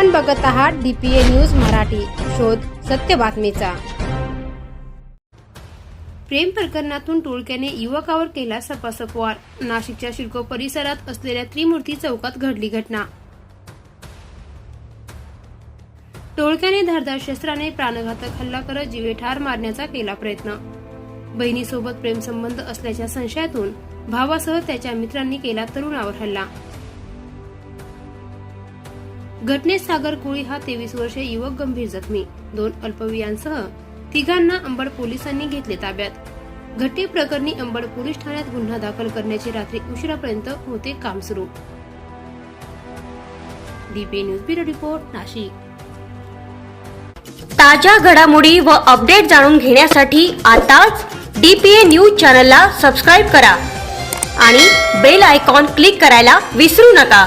आपण बघत आहात डीपीए न्यूज मराठी. शोध सत्य बातमीचा. प्रेम प्रकरणातून टोळक्याने युवकावर केला सपासप नाशिकच्या शिल्को परिसरात असलेल्या त्रिमूर्ती चौकात घडली घटना. टोळक्याने धारदार शस्त्राने प्राणघातक हल्ला करत जीवे ठार मारण्याचा केला प्रयत्न. बहिणीसोबत प्रेमसंबंध असल्याच्या संशयातून भावासह त्याच्या मित्रांनी केला तरुणावर हल्ला. घटनेत सागर कोळी हा तेवीस वर्षीय युवक गंभीर जखमी. दोन अल्पवयांसह तिघांना अंबड पोलिसांनी घेतले ताब्यात. घटने प्रकरणी अंबड पोलीस ठाण्यात गुन्हा दाखल करण्याची रात्री उशिरापर्यंत होते काम सुरू. DP news bureau report Nashik. ताज्या घडामोडी व अपडेट जाणून घेण्यासाठी आताच डीपीए न्यूज चॅनलला सबस्क्राईब करा आणि बेल आयकॉन क्लिक करायला विसरू नका.